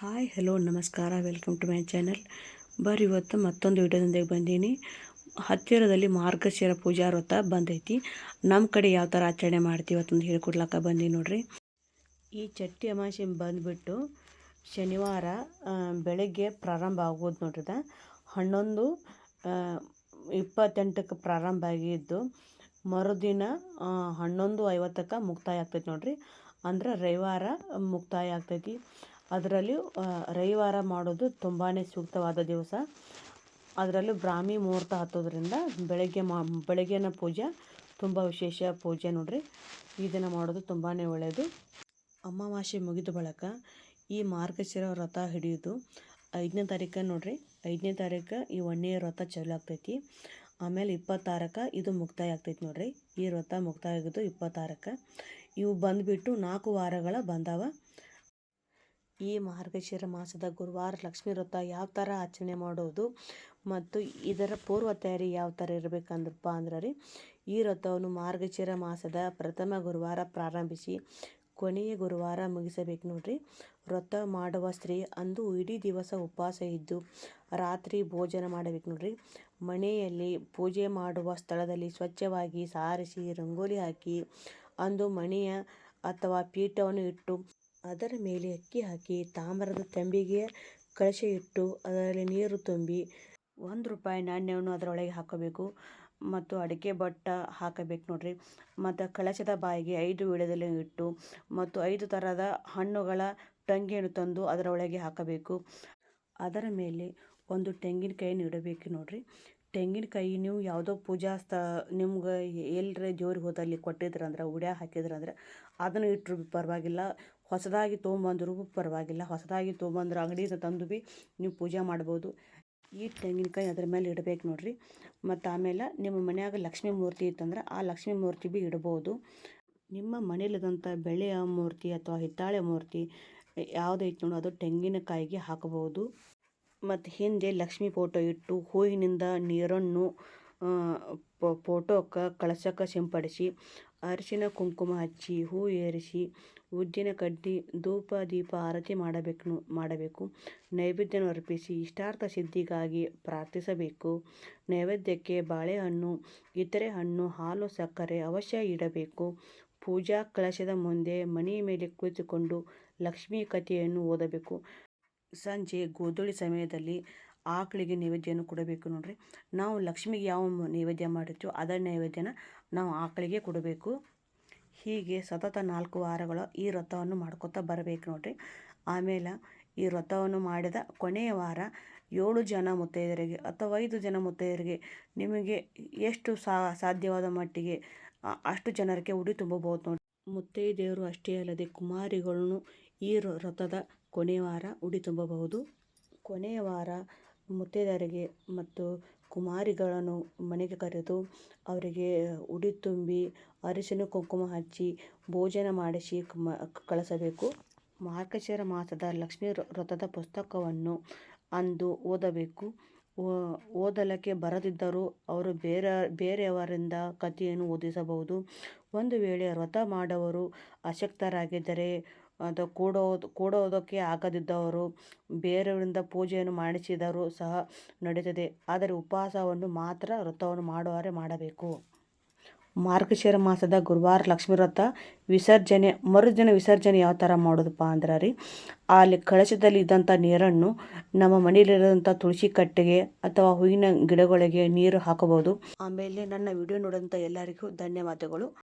Hi, hello, ನಮಸ್ಕಾರ, welcome to my channel. ಬರ್ ಇವತ್ತು ಮತ್ತೊಂದು ವಿಡಿಯೋದೊಂದಿಗೆ ಬಂದೀನಿ. ಹತ್ತಿರದಲ್ಲಿ ಮಾರ್ಗಶಿರ ಪೂಜಾ ವ್ರತ ಬಂದೈತಿ. ನಮ್ಮ ಕಡೆ ಯಾವ ಥರ ಆಚರಣೆ ಮಾಡ್ತೀವಿ ಇವತ್ತೊಂದು ಹೇಳ್ಕೊಡ್ಲಕ್ಕ ಬಂದೀನಿ ನೋಡ್ರಿ. ಈ ಚಟ್ಟಿ ಅಮಾಸೆ ಬಂದುಬಿಟ್ಟು ಶನಿವಾರ ಬೆಳಗ್ಗೆ ಪ್ರಾರಂಭ ಆಗೋದು ನೋಡ್ರಿ ಇದು. ಹನ್ನೊಂದು ಇಪ್ಪತ್ತೆಂಟಕ್ಕೆ ಪ್ರಾರಂಭ ಆಗಿದ್ದು ಮರುದಿನ ಹನ್ನೊಂದು ಐವತ್ತಕ್ಕೆ ಮುಕ್ತಾಯ ಆಗ್ತೈತಿ ನೋಡ್ರಿ. ಅಂದ್ರೆ ರವಿವಾರ ಮುಕ್ತಾಯ ಆಗ್ತೈತಿ. ಅದರಲ್ಲಿ ರವಿವಾರ ಮಾಡೋದು ತುಂಬಾ ಸೂಕ್ತವಾದ ದಿವಸ. ಅದರಲ್ಲೂ ಬ್ರಾಹ್ಮಿ ಮುಹೂರ್ತ ಹತ್ತೋದ್ರಿಂದ ಬೆಳಗ್ಗೆ ಮಾ, ಬೆಳಗ್ಗಿನ ಪೂಜೆ, ತುಂಬ ವಿಶೇಷ ಪೂಜೆ ನೋಡ್ರಿ. ದಿನ ಮಾಡೋದು ತುಂಬಾ ಒಳ್ಳೆಯದು ಅಮಾವಾಸ್ಯೆ ಮುಗಿದ ಬಳಿಕ ಈ ಮಾರ್ಗಶಿರ ವ್ರತ ಹಿಡಿಯೋದು. ಐದನೇ ತಾರೀಕು ನೋಡ್ರಿ. ಐದನೇ ತಾರೀಕು ಈ ಒಣ್ಣೆಯ ವ್ರತ ಚಾಲು ಆಗ್ತೈತಿ. ಆಮೇಲೆ ಇಪ್ಪತ್ತಾರಕ್ಕೆ ಇದು ಮುಕ್ತಾಯ ಆಗ್ತೈತಿ ನೋಡಿರಿ. ಈ ವ್ರತ ಮುಕ್ತಾಯ ಆಗೋದು ಇಪ್ಪತ್ತಾರಕ್ಕೆ ಇವು ಬಂದುಬಿಟ್ಟು ನಾಲ್ಕು ವಾರಗಳ ಬಂದಾವ. ಈ ಮಾರ್ಗಶಿರ ಮಾಸದ ಗುರುವಾರ ಲಕ್ಷ್ಮೀ ವ್ರತ ಯಾವ ಥರ ಆಚರಣೆ ಮಾಡೋದು ಮತ್ತು ಇದರ ಪೂರ್ವ ತಯಾರಿ ಯಾವ ಥರ ಇರಬೇಕಂದ್ರಪ್ಪ ಅಂದ್ರೆ ರೀ, ಈ ವ್ರತವನ್ನು ಮಾರ್ಗಶಿರ ಮಾಸದ ಪ್ರಥಮ ಗುರುವಾರ ಪ್ರಾರಂಭಿಸಿ ಕೊನೆಯ ಗುರುವಾರ ಮುಗಿಸಬೇಕು ನೋಡ್ರಿ. ವ್ರತ ಮಾಡುವ ಸ್ತ್ರೀ ಅಂದು ಇಡೀ ದಿವಸ ಉಪವಾಸ ಇದ್ದು ರಾತ್ರಿ ಭೋಜನ ಮಾಡಬೇಕು ನೋಡ್ರಿ. ಮನೆಯಲ್ಲಿ ಪೂಜೆ ಮಾಡುವ ಸ್ಥಳದಲ್ಲಿ ಸ್ವಚ್ಛವಾಗಿ ಸಾರಿಸಿ, ರಂಗೋಲಿ ಹಾಕಿ, ಅಂದು ಮನೆಯ ಅಥವಾ ಪೀಠವನ್ನು ಇಟ್ಟು ಅದರ ಮೇಲೆ ಅಕ್ಕಿ ಹಾಕಿ ತಾಮ್ರದ ತಂಬಿಗೆ ಕಳಶ ಇಟ್ಟು ಅದರಲ್ಲಿ ನೀರು ತುಂಬಿ ಒಂದು ರೂಪಾಯಿ ನಾಣ್ಯವನ್ನು ಅದರೊಳಗೆ ಹಾಕಬೇಕು ಮತ್ತು ಅಡಿಕೆ ಬಟ್ಟ ಹಾಕಬೇಕು ನೋಡ್ರಿ. ಮತ್ತು ಕಳಶದ ಬಾಯಿಗೆ ಐದು ವೀಳ್ಯದೆಲೆ ಇಟ್ಟು ಮತ್ತು ಐದು ಥರದ ಹಣ್ಣುಗಳ ಟಂಗಿಯನ್ನು ತಂದು ಅದರೊಳಗೆ ಹಾಕಬೇಕು. ಅದರ ಮೇಲೆ ಒಂದು ತೆಂಗಿನಕಾಯಿಯನ್ನು ಇಡಬೇಕು ನೋಡ್ರಿ. ತೆಂಗಿನಕಾಯಿ ನೀವು ಯಾವುದೋ ಪೂಜಾ ಸ್ಥ, ನಿಮ್ಗೆ ಎಲ್ಲರೇ ದೇವ್ರಿಗೆ ಹೋದಲ್ಲಿ ಕೊಟ್ಟಿದ್ರಂದ್ರೆ, ಉಡ್ಯಾಗ ಹಾಕಿದ್ರಂದ್ರೆ, ಅದನ್ನು ಇಟ್ಟರು ಪರವಾಗಿಲ್ಲ. ಹೊಸದಾಗಿ ತೊಗೊಂಬಂದರೂ ಪರವಾಗಿಲ್ಲ. ಹೊಸದಾಗಿ ತೊಗೊಂಬಂದ್ರೆ ಅಂಗಡಿಯಿಂದ ತಂದು ಭೀ ನೀವು ಪೂಜೆ ಮಾಡ್ಬೋದು. ಈ ತೆಂಗಿನಕಾಯಿ ಅದ್ರ ಮೇಲೆ ಇಡಬೇಕು ನೋಡಿರಿ. ಮತ್ತು ಆಮೇಲೆ ನಿಮ್ಮ ಮನ್ಯಾಗ ಲಕ್ಷ್ಮೀ ಮೂರ್ತಿ ಇತ್ತಂದ್ರೆ, ಆ ಲಕ್ಷ್ಮೀ ಮೂರ್ತಿ ಭೀ ಇಡ್ಬೋದು. ನಿಮ್ಮ ಮನೇಲಿದಂಥ ಬೆಳೆಯ ಮೂರ್ತಿ ಅಥವಾ ಹಿತ್ತಾಳೆ ಮೂರ್ತಿ, ಯಾವುದೈತೆ ನೋಡು, ಅದು ತೆಂಗಿನಕಾಯಿಗೆ ಹಾಕಬಹುದು ಮತ್ತು ಹಿಂದೆ ಲಕ್ಷ್ಮಿ ಫೋಟೋ ಇಟ್ಟು ಹೂವಿನಿಂದ ನೀರನ್ನು ಫೋಟೋಕ್ಕೆ ಕಳಶಕ್ಕೆ ಸಿಂಪಡಿಸಿ, ಅರಿಶಿನ ಕುಂಕುಮ ಹಚ್ಚಿ, ಹೂ ಏರಿಸಿ, ಉದ್ದಿನ ಕಡ್ಡಿ, ಧೂಪ, ದೀಪ ಆರತಿ ಮಾಡಬೇಕು ಮಾಡಬೇಕು. ನೈವೇದ್ಯವನ್ನು ಅರ್ಪಿಸಿ ಇಷ್ಟಾರ್ಥ ಸಿದ್ಧಿಗಾಗಿ ಪ್ರಾರ್ಥಿಸಬೇಕು. ನೈವೇದ್ಯಕ್ಕೆ ಬಾಳೆಹಣ್ಣು, ಇತರೆ ಹಣ್ಣು, ಹಾಲು, ಸಕ್ಕರೆ ಅವಶ್ಯ ಇಡಬೇಕು. ಪೂಜಾ ಕಳಶದ ಮುಂದೆ ಮನೆಯ ಮೇಲೆ ಕುಳಿತುಕೊಂಡು ಲಕ್ಷ್ಮೀ ಕಥೆಯನ್ನು ಓದಬೇಕು. ಸಂಜೆ ಗೋಧೂಳಿ ಸಮಯದಲ್ಲಿ ಆಕಳಿಗೆ ನೈವೇದ್ಯವನ್ನು ಕೊಡಬೇಕು ನೋಡ್ರಿ. ನಾವು ಲಕ್ಷ್ಮಿಗೆ ಯಾವ ನೈವೇದ್ಯ ಮಾಡಿರ್ತೀವೋ ಅದರ ನೈವೇದ್ಯನ ನಾವು ಆಕಳಿಗೆ ಕೊಡಬೇಕು. ಹೀಗೆ ಸತತ ನಾಲ್ಕು ವಾರಗಳು ಈ ವ್ರತವನ್ನು ಮಾಡ್ಕೊತಾ ಬರಬೇಕು ನೋಡ್ರಿ. ಆಮೇಲೆ ಈ ವ್ರತವನ್ನು ಮಾಡಿದ ಕೊನೆಯ ವಾರ ಏಳು ಜನ ಮುತ್ತೈದರಿಗೆ ಅಥವಾ ಐದು ಜನ ಮುತ್ತೈದರಿಗೆ ನಿಮಗೆ ಎಷ್ಟು ಸಾಧ್ಯವಾದ ಮಟ್ಟಿಗೆ ಅಷ್ಟು ಜನರಿಗೆ ಉಡಿ ತುಂಬಬಹುದು ನೋಡಿ ಮುತ್ತೈದೆಯರು ಅಷ್ಟೇ ಅಲ್ಲದೆ ಕುಮಾರಿಗಳನ್ನು ಈ ವ್ರತದ ಕೊನೆಯ ವಾರ ಉಡಿ ತುಂಬಬಹುದು. ಕೊನೆಯ ವಾರ ಮುತ್ತೈದೆಯರಿಗೆ ಮತ್ತು ಕುಮಾರಿಗಳನ್ನು ಮನೆಗೆ ಕರೆದು ಅವರಿಗೆ ಉಡಿ ತುಂಬಿ ಅರಿಶಿನ ಕುಂಕುಮ ಹಚ್ಚಿ ಭೋಜನ ಮಾಡಿಸಿ ಕಳಿಸಬೇಕು. ಮಾರ್ಗಶಿರ ಮಾಸದ ಲಕ್ಷ್ಮೀ ವ್ರತದ ಪುಸ್ತಕವನ್ನು ಅಂದು ಓದಬೇಕು. ಓದಲಿಕ್ಕೆ ಬರದಿದ್ದರೂ ಅವರು ಬೇರೆ, ಬೇರೆಯವರಿಂದ ಕಥೆಯನ್ನು ಓದಿಸಬಹುದು. ಒಂದು ವೇಳೆ ವ್ರತ ಮಾಡುವವರು ಅಶಕ್ತರಾಗಿದ್ದರೆ ಅದು ಕೂಡೋದು ಕೂಡೋದಕ್ಕೆ ಆಗದಿದ್ದವರು, ಬೇರೆಯವರಿಂದ ಪೂಜೆಯನ್ನು ಮಾಡಿಸಿದರೂ ಸಹ ನಡೆಯುತ್ತದೆ ಆದರೆ ಉಪವಾಸವನ್ನು ಮಾತ್ರ ವ್ರತವನ್ನು ಮಾಡುವವರೇ ಮಾಡಬೇಕು. ಮಾರ್ಗಶಿರ ಮಾಸದ ಗುರುವಾರ ಲಕ್ಷ್ಮೀ ವ್ರತ, ವಿಸರ್ಜನೆ, ಮರುದಿನ ವಿಸರ್ಜನೆ ಯಾವ ಥರ ಮಾಡೋದಪ್ಪ ಅಂದ್ರೆ ರೀ ಅಲ್ಲಿ ಕಳಶದಲ್ಲಿ ಇದ್ದಂಥ ನೀರನ್ನು ನಮ್ಮ ಮನೆಯಲ್ಲಿರೋಂಥ ತುಳಸಿ ಕಟ್ಟೆಗೆ ಅಥವಾ ಹೂವಿನ ಗಿಡಗಳಿಗೆ ನೀರು ಹಾಕಬಹುದು. ಆಮೇಲೆ ನನ್ನ ವಿಡಿಯೋ ನೋಡಿದಂಥ ಎಲ್ಲರಿಗೂ ಧನ್ಯವಾದಗಳು.